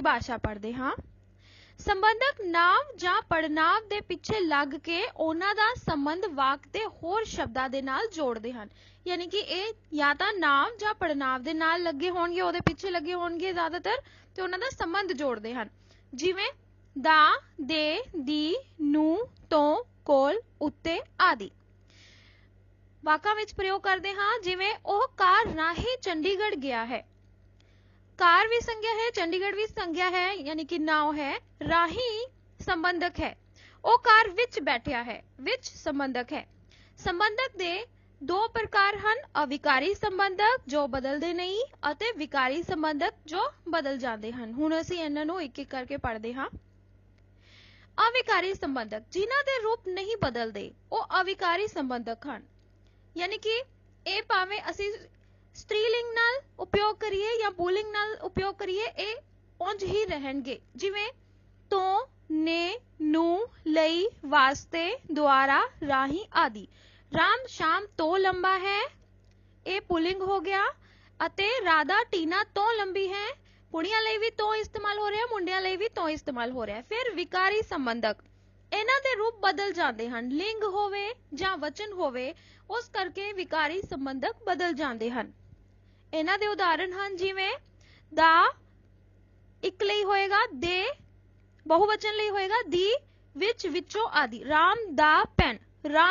ਪਰਿਭਾਸ਼ਾ ਪੜ੍ਹਦੇ ਹਾਂ। ਸੰਬੰਧਕ ਨਾਮ ਜਾਂ ਪੜਨਾਮ ਦੇ ਪਿੱਛੇ ਲੱਗ ਕੇ ਉਹਨਾਂ ਦਾ ਸੰਬੰਧ ਵਾਕ ਦੇ ਹੋਰ ਸ਼ਬਦਾਂ ਦੇ ਨਾਲ ਜੋੜਦੇ ਹਨ। ਯਾਨੀ ਕਿ ਇਹ ਜਾਂ ਤਾਂ ਨਾਮ ਜਾਂ ਪੜਨਾਮ ਦੇ ਨਾਲ ਲੱਗੇ ਹੋਣਗੇ, ਉਹਦੇ ਪਿੱਛੇ ਲੱਗੇ ਹੋਣਗੇ ਜ਼ਿਆਦਾਤਰ ਤੇ ਉਹਨਾਂ ਦਾ ਸੰਬੰਧ ਜੋੜਦੇ ਹਨ। ਜਿਵੇਂ ਦਾ, ਦੇ, ਦੀ, ਨੂੰ, ਤੋਂ, ਕੋਲ, ਉੱਤੇ ਆਦਿ। ਵਾਕਾਂ ਵਿੱਚ ਪ੍ਰਯੋਗ ਕਰਦੇ ਹਾਂ, ਜਿਵੇਂ ਉਹ ਕਾਰ ਰਾਹੀਂ ਚੰਡੀਗੜ੍ਹ ਗਿਆ ਹੈ। ਕਾਰ ਵੀ ਸੰਗਿਆ ਹੈ, ਚੰਡੀਗੜ੍ਹ ਵੀ ਸੰਗਿਆ ਹੈ, ਯਾਨੀ ਕਿ ਨਾਉ ਹੈ, ਰਾਹੀਂ ਸੰਬੰਧਕ ਹੈ। ਉਹ ਕਾਰ ਵਿੱਚ ਬੈਠਿਆ ਹੈ, ਵਿੱਚ ਸੰਬੰਧਕ ਹੈ। ਸੰਬੰਧਕ ਦੇ ਦੋ ਪ੍ਰਕਾਰ ਹਨ, ਅਵਿਕਾਰੀ ਸੰਬੰਧਕ, ਜੋ ਬਦਲਦੇ ਨਹੀਂ, ਅਤੇ ਵਿਕਾਰੀ ਸੰਬੰਧਕ, ਜੋ ਬਦਲ ਜਾਂਦੇ ਹਨ। ਹੁਣ ਅਸੀਂ ਇਹਨਾਂ ਨੂੰ ਇੱਕ ਇੱਕ ਕਰਕੇ ਪੜ੍ਹਦੇ ਹਾਂ। ਅਵਿਕਾਰੀ ਸੰਬੰਧਕ, ਜਿਨ੍ਹਾਂ ਦੇ ਰੂਪ ਨਹੀਂ ਬਦਲਦੇ, ਉਹ ਅਵਿਕਾਰੀ ਸੰਬੰਧਕ ਹਨ। ਯਾਨੀ ਕਿ ਇਹ ਭਾਵੇਂ ਅਸੀਂ ਸਤਰੀਲਿੰਗ ਨਾਲ ਉਪਯੋਗ ਕਰੀਏ ਜਾਂ ਪੁਲਿੰਗ ਨਾਲ ਉਪਯੋਗ ਕਰੀਏ ਇਹ ਉਂਝ ਹੀ ਰਹਿਣਗੇ ਜਿਵੇਂ ਤੋਂ ਨੇ ਨੂੰ ਲਈ ਵਾਸਤੇ ਦੁਆਰਾ ਰਾਹੀਂ ਆਦਿ ਰਾਮ ਸ਼ਾਮ ਤੋਂ ਲੰਬਾ ਹੈ ਇਹ ਪੁਲਿੰਗ ਹੋ ਗਿਆ ਅਤੇ ਰਾਧਾ ਟੀਨਾ ਤੋਂ ਲੰਬੀ ਹੈ ਕੁੜੀਆਂ ਲਈ ਵੀ ਤੋਂ ਇਸਤੇਮਾਲ ਹੋ ਰਿਹਾ ਮੁੰਡਿਆਂ ਲਈ ਵੀ ਤੋਂ ਇਸਤੇਮਾਲ ਹੋ ਰਿਹਾ ਫਿਰ ਵਿਕਾਰੀ ਸੰਬੰਧਕ ਇਹਨਾਂ ਦੇ ਰੂਪ ਬਦਲ ਜਾਂਦੇ ਹਨ ਲਿੰਗ ਹੋਵੇ ਜਾਂ ਵਚਨ ਹੋਵੇ ਉਸ ਕਰਕੇ ਵਿਕਾਰੀ ਸੰਬੰਧਕ ਬਦਲ ਜਾਂਦੇ ਹਨ ਇਹਨਾਂ ਦੇ ਉਦਾਹਰਣ ਹਨ ਜਿਵੇਂ, ਦਾ ਇੱਕ ਲਈ ਹੋਏਗਾ, ਦੇ ਬਹੁਵਚਨ ਲਈ ਹੋਏਗਾ, ਦੀ ਵਿੱਚ ਵਿੱਚੋਂ ਆਦਿ, ਰਾਮ ਦਾ ਪੈਨ, ਰਾਮ